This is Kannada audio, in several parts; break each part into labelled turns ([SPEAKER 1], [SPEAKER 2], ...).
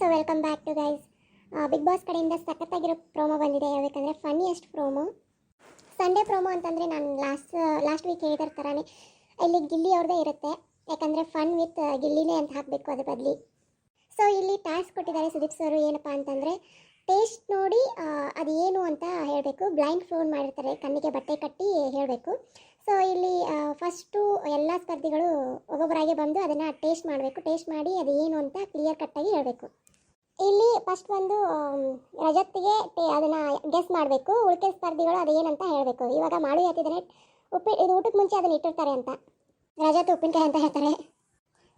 [SPEAKER 1] So welcome back to guys Bigg Boss ಕಡೆಯಿಂದ ಸಖತ್ತಾಗಿರೋ ಪ್ರೋಮೋ ಬಂದಿದೆ. ಹೇಳ್ಬೇಕಂದ್ರೆ ಫನ್ನಿಯೆಸ್ಟ್ ಪ್ರೋಮೋ ಸಂಡೇ ಪ್ರೋಮೋ ಅಂತಂದರೆ ನಾನು ಲಾಸ್ಟ್ ಲಾಸ್ಟ್ ವೀಕ್ ಹೇಳಿದ್ರ ಥರನೇ ಇಲ್ಲಿ ಗಿಲ್ಲಿ ಅವ್ರದ್ದೇ ಇರುತ್ತೆ. ಯಾಕಂದರೆ ಫನ್ ವಿತ್ ಗಿಲ್ಲಿನೇ ಅಂತ ಹಾಕಬೇಕು ಅದ್ರ ಬದಲಿ. ಸೊ ಇಲ್ಲಿ ಟಾಸ್ಕ್ ಕೊಟ್ಟಿದ್ದಾರೆ ಸುದೀಪ್ ಸರ್ ಏನಪ್ಪ ಅಂತಂದರೆ ಟೇಸ್ಟ್ ನೋಡಿ ಆ, ಅದು ಏನು ಅಂತ ಹೇಳಬೇಕು. ಬ್ಲೈಂಡ್ ಫೋನ್ ಮಾಡಿರ್ತಾರೆ. ಕಣ್ಣಿಗೆ ಬಟ್ಟೆ ಕಟ್ಟಿ ಹೇಳಬೇಕು. ಸೊ ಇಲ್ಲಿ ಫಸ್ಟು ಎಲ್ಲ ಸ್ಪರ್ಧಿಗಳು ಒಬ್ಬೊಬ್ಬರಾಗೆ ಬಂದು ಅದನ್ನು ಟೇಸ್ಟ್ ಮಾಡಬೇಕು. ಟೇಸ್ಟ್ ಮಾಡಿ ಅದು ಏನು ಅಂತ ಕ್ಲಿಯರ್ ಕಟ್ಟಾಗಿ ಹೇಳಬೇಕು. ಇಲ್ಲಿ ಫಸ್ಟ್ ಬಂದು ಟೇ- ಅದನ್ನು ಗೆಸ್ ಮಾಡಬೇಕು. ಉಳಿಕೆ ಸ್ಪರ್ಧಿಗಳು ಅದು ಏನಂತ ಹೇಳಬೇಕು. ಇವಾಗ ಮಾಡಿ ಹೇಳ್ತಿದ್ದಾರೆ ಉಪ್ಪಿ, ಇದು ಊಟಕ್ಕೆ ಮುಂಚೆ ಅದನ್ನು ಇಟ್ಟಿರ್ತಾರೆ ಅಂತ. ರಜತ್ ಉಪ್ಪಿನಕಾಯಿ ಅಂತ ಹೇಳ್ತಾರೆ.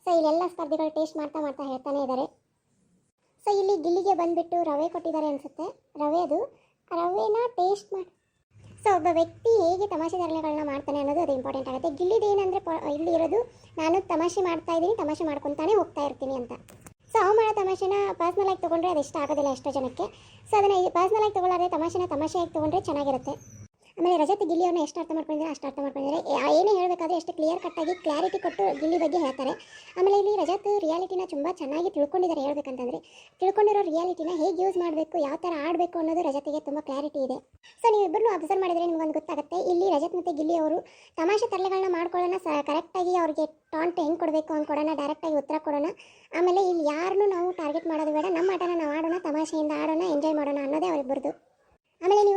[SPEAKER 1] ಸೊ ಇಲ್ಲೆಲ್ಲ ಸ್ಪರ್ಧಿಗಳು ಟೇಸ್ಟ್ ಮಾಡ್ತಾ ಮಾಡ್ತಾ ಹೇಳ್ತಾನೆ ಇದ್ದಾರೆ ಸೊ ಇಲ್ಲಿ ಗಿಲ್ಲಿಗೆ ಬಂದುಬಿಟ್ಟು ರವೆ ಕೊಟ್ಟಿದ್ದಾರೆ ಅನಿಸುತ್ತೆ. ರವೆ ಅದು. ರವೆನ ಟೇಸ್ಟ್ ಮಾಡಿ ಸೊ ಒಬ್ಬ ವ್ಯಕ್ತಿ ಹೇಗೆ ತಮಾಷೆ ತರಲೆಗಳನ್ನ ಮಾಡ್ತಾನೆ ಅನ್ನೋದು ಅದು ಇಂಪಾರ್ಟೆಂಟ್ ಆಗುತ್ತೆ. ಗಿಲ್ಲಿದು ಏನಂದ್ರೆ ಇಲ್ಲಿ ಇರೋದು, ನಾನು ತಮಾಷೆ ಮಾಡ್ತಾ ಇದ್ದೀನಿ, ತಮಾಷೆ ಮಾಡ್ಕೊತಾನೆ ಹೋಗ್ತಾ ಇರ್ತೀನಿ ಅಂತ. ಸೊ ಅವು ಮಾಡೋ ತಮಾಷೆನ ಪರ್ಸ್ನಲ್ ಆಗಿ ತೊಗೊಂಡ್ರೆ ಅದು ಇಷ್ಟ ಆಗೋದಿಲ್ಲ ಎಷ್ಟೋ ಜನಕ್ಕೆ. ಸೊ ಅದನ್ನು ಪರ್ಸ್ನಲ್ ಆಗಿ ತಗೊಳ್ಳೋದೇ ತಮಾಷೆನ ತಮಾಷೆಯಾಗಿ ತೊಗೊಂಡ್ರೆ ಚೆನ್ನಾಗಿರುತ್ತೆ. ಆಮೇಲೆ ರಜತ್ ಗಿಲ್ಲಿ ಎಷ್ಟು ಅರ್ಥ ಮಾಡ್ಕೊಂಡಿದ್ದಾರೆ ಅಷ್ಟು ಅರ್ಥ ಮಾಡ್ಕೊಂಡಿದ್ದಾರೆ ಏನೇ ಹೇಳಬೇಕಾದ್ರೆ ಎಷ್ಟು ಕ್ಲಿಯರ್ ಕಟ್ಟಾಗಿ ಕ್ಲಾರಿಟಿ ಕೊಟ್ಟು ಗಿಲ್ಲಿ ಬಗ್ಗೆ ಹೇಳ್ತಾರೆ. ಆಮೇಲೆ ಇಲ್ಲಿ ರಜತ್ ರಿಯಾಲಿಟಿನ ತುಂಬ ಚೆನ್ನಾಗಿ ತಿಳ್ಕೊಂಡಿದ್ದಾರೆ ಹೇಳ್ಬೇಕಂತಂದ್ರೆ. ತಿಳ್ಕೊಂಡಿರೋ ರಿಯಾಲಿಟಿನ ಹೇಗೆ ಯೂಸ್ ಮಾಡಬೇಕು, ಯಾವ ಥರ ಆಡಬೇಕು ಅನ್ನೋದು ರಜತಿಗೆ ತುಂಬ ಕ್ಲಾರಿಟಿ ಇದೆ. ಸೊ ನೀವಿಬ್ಬರನ್ನು ಅಬ್ಸರ್ವ್ ಮಾಡಿದರೆ ನಿಮ್ಗೊಂದು ಗೊತ್ತಾಗುತ್ತೆ. ಇಲ್ಲಿ ರಜತ್ ಮತ್ತು ಗಿಲ್ಲಿ ಅವರು ತಮಾಷೆ ತರಲೆಗಳನ್ನ ಮಾಡ್ಕೊಳ್ಳೋಣ, ಸ ಕರೆಕ್ಟಾಗಿ ಅವ್ರಿಗೆ ಟಾಂಟ್ ಹೆಂಗೆ ಕೊಡಬೇಕು ಅಂತ ಕೊಡೋಣ ಡೈರೆಕ್ಟಾಗಿ ಉತ್ತರ ಕೊಡೋಣ. ಆಮೇಲೆ ಇಲ್ಲಿ ಯಾರನ್ನೂ ನಾವು ಟಾರ್ಗೆಟ್ ಮಾಡೋದು ಬೇಡ, ನಮ್ಮ ಆಟನ ನಾವು ಆಡೋಣ, ತಮಾಷೆಯಿಂದ ಆಡೋಣ ಎಂಜಾಯ್ ಮಾಡೋಣ ಅನ್ನೋದೇ ಅವರಿಬ್ಬರದು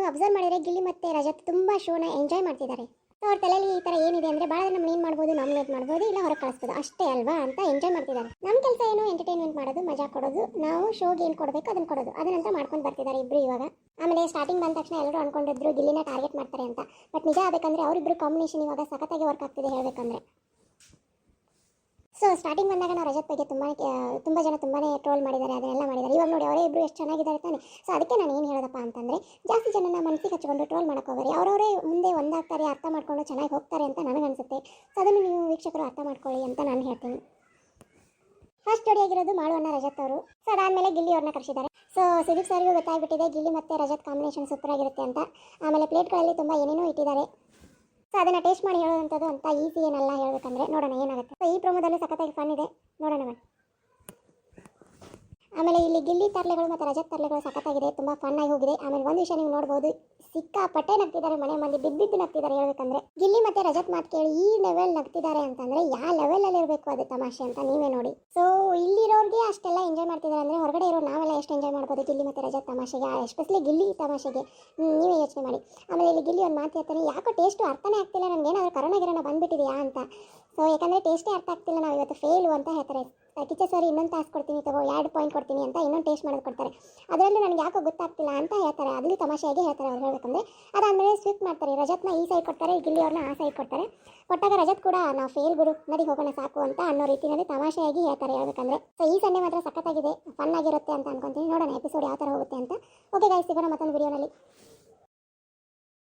[SPEAKER 1] ಅಬ್ಸರ್ವ್ ಮಾಡಿದರೆ ಗಿಲ್ಲಿ ಮತ್ತು ರಜತ್ ತುಂಬ ಶೋನ ಎಂಜಾಯ್ ಮಾಡ್ತಿದ್ದಾರೆ. ಸೊ ಅವ್ರ ತಲೆಯಲ್ಲಿ ಈ ಥರ ಏನಿದೆ ಅಂದರೆ ಭಾಳ ನಮ್ಮ ಏನು ಮಾಡ್ಬೋದು ನಾಮಿನೇಟ್ ಮಾಡ್ಬೋದು, ಇಲ್ಲ ಹೊರಗೆ ಕಳಿಸ್ಬೋದು. ಅಷ್ಟೇ ಅಲ್ವಾ ಅಂತ ಎಂಜಾಯ್ ಮಾಡ್ತಿದ್ದಾರೆ. ನಮ್ಮ ಕೆಲಸ ಏನು ಎಂಟರ್ಟೈನ್ಮೆಂಟ್ ಮಾಡೋದು, ಮಜಾ ಕೊಡೋದು. ನಾವು ಶೋಗೆ ಏನು ಕೊಡಬೇಕು ಅದನ್ನು ಕೊಡೋದು. ಅದನ್ನಂತ ಮಾಡ್ಕೊಂಡು ಬರ್ತಿದ್ದಾರೆ ಇಬ್ಬರು ಇವಾಗ. ಆಮೇಲೆ ಸ್ಟಾರ್ಟಿಂಗ್ ಬಂದ ತಕ್ಷಣ ಎಲ್ಲರೂ ಅನ್ಕೊಂಡಿದ್ರು ಗಿಲ್ಲಿನ ಟಾರ್ಗೆಟ್ ಮಾಡ್ತಾರೆ ಅಂತ. ಬಟ್ ನಿಜ ಆಗಬೇಕಂದ್ರೆ ಅವರಿಬ್ಬರು ಕಾಂಬಿನೇಷನ್ ಇವಾಗ ಸಖತ್ತಾಗಿ ವರ್ಕ್ ಆಗ್ತಿದೆ ಹೇಳಬೇಕಂದ್ರೆ. ಸೊ ಸ್ಟಾರ್ಟಿಂಗ್ ಬಂದಾಗ ನಾವು ರಜತ್ ಬಗ್ಗೆ ತುಂಬಾ ತುಂಬ ಜನ ತುಂಬಾ ಟ್ರೋಲ್ ಮಾಡಿದ್ದಾರೆ, ಅದನ್ನೆಲ್ಲ ಮಾಡಿದ್ದಾರೆ. ಇವಾಗ ನೋಡಿ, ಅವರೇ ಇಬ್ಬರು ಎಷ್ಟು ಚೆನ್ನಾಗಿದ್ದಾರೆ ತಾನೆ. ಸೊ ಅದಕ್ಕೆ ನಾನು ಏನು ಹೇಳೋದಪ್ಪ ಅಂತಂದರೆ, ಜಾಸ್ತಿ ಜನನ ಮನಸ್ಸಿಗೆ ಹಚ್ಕೊಂಡು ಟ್ರೋಲ್ ಮಾಡೋಕೆ ಹೋಗ್ರಿ ಅವರವರೇ ಮುಂದೆ ಒಂದಾಗ್ತಾರೆ, ಅರ್ಥ ಮಾಡ್ಕೊಂಡು ಚೆನ್ನಾಗಿ ಹೋಗ್ತಾರೆ ಅಂತ ನನಗನ್ಸುತ್ತೆ ಸೊ ಅದನ್ನು ನೀವು ವೀಕ್ಷಕರು ಅರ್ಥ ಮಾಡ್ಕೊಳ್ಳಿ ಅಂತ ನಾನು ಹೇಳ್ತೀನಿ. ಫಸ್ಟ್ ಜೋಡಿಯಾಗಿರೋದು ಮಾಡುವಣ್ಣ ರಜತ್ ಅವರು. ಸೊ ಅದಾದಮೇಲೆ ಗಿಲ್ಲಿ ಅವ್ರನ್ನ ಕರೆಸಿದ್ದಾರೆ. ಸೊ ಸುದೀಪ್ ಸರ್ಗೂ ಗೊತ್ತಾಗ್ಬಿಟ್ಟಿದೆ, ಗಿಲ್ಲಿ ಮತ್ತು ರಜತ್ ಕಾಂಬಿನೇಷನ್ ಸೂಪರ್ ಆಗಿರುತ್ತೆ ಅಂತ. ಆಮೇಲೆ ಪ್ಲೇಟ್ಗಳಲ್ಲಿ ತುಂಬ ಏನೇನೋ ಇಟ್ಟಿದ್ದಾರೆ. ಸೊ ಅದನ್ನು ಟೇಸ್ಟ್ ಮಾಡಿ ಹೇಳುವಂಥದ್ದು ಅಂತ ಈಸಿ ಏನಲ್ಲ ಹೇಳಬೇಕಂದ್ರೆ ನೋಡೋಣ ಏನಾಗುತ್ತೆ. ಸೊ ಈ ಪ್ರೊಮೋದಲ್ಲಿ ಸಖತ್ತಾಗಿ ಫನ್ ಇದೆ. ನೋಡೋಣ ಬನ್ನಿ. ಆಮೇಲೆ ಇಲ್ಲಿ ಗಿಲ್ಲಿ ತರ್ಲೆಗಳು ಮತ್ತು ರಜತ್ ತರಲೆಗಳು ಸಖತ್ತಾಗಿದೆ, ತುಂಬ ಫನ್ ಆಗಿ ಹೋಗಿದೆ. ಆಮೇಲೆ ಒಂದು ವಿಷಯ ನೀವು ನೋಡ್ಬೋದು, ಸಿಕ್ಕಾಪಟ್ಟೆ ನಗ್ತಿದ್ದಾರೆ ಮನೆ ಮಂದಿ ಬಿದ್ದಿದ್ದು ಬಿದ್ದು ನಗ್ತಿದ್ದಾರೆ ಹೇಳ್ಬೇಕಂದ್ರೆ. ಗಿಲ್ಲಿ ಮತ್ತೆ ರಜತ್ ಮಾತು ಕೇಳಿ ಈ ಲೆವೆಲ್ ನಗ್ತಿದ್ದಾರೆ ಅಂತಂದ್ರೆ ಯಾವ ಲೆವೆಲಲ್ಲಿ ಇರಬೇಕು ಅದು ತಮಾಷೆ ಅಂತ ನೀವೇ ನೋಡಿ. ಸೊ ಇಲ್ಲಿರೋರಿಗೆ ಅಷ್ಟೆಲ್ಲ ಎಂಜಾಯ್ ಮಾಡ್ತಿದ್ದಾರೆ ಅಂದರೆ ಹೊರಗಡೆ ಇರೋ ನಾವೆಲ್ಲ ಎಷ್ಟು ಎಂಜಾಯ್ ಮಾಡ್ಬೋದು ಗಿಲ್ಲಿ ಮತ್ತೆ ರಜತ್ ತಮಾಷೆಗೆ ಎಸ್ಪೆಷಲಿ ಗಿಲ್ಲಿ ತಮಾಷೆಗೆ. ನೀವೇ ಯೋಚನೆ ಮಾಡಿ. ಆಮೇಲೆ ಇಲ್ಲಿ ಗಿಲ್ಲಿ ಒಂದು ಮಾತು ಹೇಳ್ತಾನೆ, ಯಾಕೋ ಟೇಸ್ಟು ಅರ್ಥನೇ ಆಗ್ತಿಲ್ಲ ನನಗೆ ಏನಾದರೂ ಕರೋನಾ ಗಿರೋನ ಬಂದ್ಬಿಟ್ಟಿದೆಯಾ? ಅಂತ. ಸೊ ಯಾಕಂದರೆ ಟೇಸ್ಟೇ ಅರ್ಥ ಆಗ್ತಿಲ್ಲ ನಾವು ಇವತ್ತು ಫೇಲು ಅಂತ ಹೇಳ್ತಾರೆ. ಕಿಚ್ಚ ಸರ್, ಇನ್ನೊಂದು ತಾಸು ಕೊಡ್ತೀನಿ ತಗೋ, ಎರಡು ಪಾಯಿಂಟ್ ಕೊಡ್ತೀನಿ ಅಂತ ಇನ್ನೊಂದು ಟೇಸ್ಟ್ ಮಾಡೋದು ಕೊಡ್ತಾರೆ. ಅದರಲ್ಲೂ ನನಗೆ ಯಾಕೋ ಗೊತ್ತಾಗ್ತಿಲ್ಲ ಅಂತ ಹೇಳ್ತಾರೆ. ಅದರಲ್ಲಿ ತಮಾಷೆಯಾಗಿ ಹೇಳ್ತಾರೆ ಅವ್ರು ಹೇಳಬೇಕಂದ್ರೆ ಅದಾದಮೇಲೆ ಸ್ವಿಪ್ ಮಾಡ್ತಾರೆ. ರಜತ್ನ ಈ ಸೈಡ್ ಕೊಡ್ತಾರೆ, ಗಿಲ್ಲಿ ಅವ್ರನ್ನ ಆ ಸೈಡ್ ಕೊಡ್ತಾರೆ. ಕೊಟ್ಟಾಗ ರಜತ್ ಕೂಡ, ನಾವು ಫೇಲ್ ಗುರು ನದಿಗೆ ಹೋಗೋಣ ಸಾಕು ಅಂತ ಅನ್ನೋ ರೀತಿಯಲ್ಲಿ ತಮಾಷೆಯಾಗಿ ಹೇಳ್ತಾರೆ ಹೇಳ್ಬೇಕಂದ್ರೆ ಸೊ ಈ ಸಂಡೆ ಮಾತ್ರ ಸಖತ್ತಾಗಿದೆ ಫನ್ ಆಗಿರುತ್ತೆ ಅಂತ ಅನ್ಕೊಂತೀನಿ. ನೋಡೋಣ ಎಪಿಸೋಡ್ ಯಾವ ಥರ ಹೋಗುತ್ತೆ ಅಂತ. ಓಕೆ ಗಾಯ್ಸ್ ಸಿಗೋಣ ಮತ್ತೊಂದು ವಿಡಿಯೋನಲ್ಲಿ